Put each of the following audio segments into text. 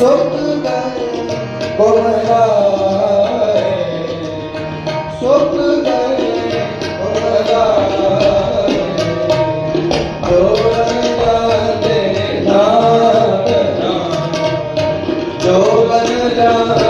ਸੁਤ ਗਏ ਗੁਰ ਹਾਰੇ ਸੁਤ ਗਏ ਗੁਰ ਹਾਰੇ ਜੋਬਨ ਜਾਂਦੇ ਨਾਮ ਜੋਬਨ ਜਾਂਦੇ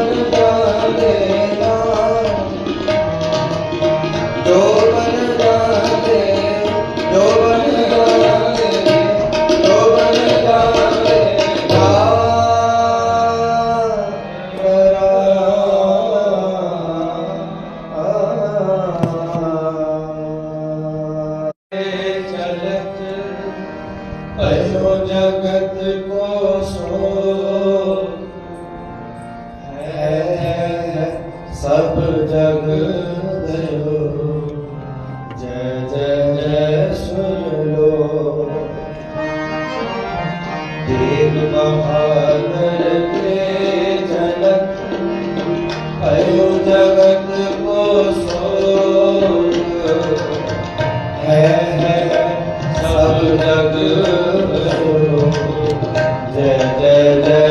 ਭਇਓ ਜਗਤ ਕੋ ਸੋ ਹੈ ਸਭ ਜਗ ਦਇਓ ਜੈ ਜੈ ਜੈ ਸੁਨ ਲੋ ਦੇਵ ਬਹਾਦਰ ਕੇ ਚਲਤ ਭਇਓ ਜਗਤ ਕੋ ਸੋ ਹੈ ਹੈ ਸਭ ਜੈ ਜੈ ਜੈ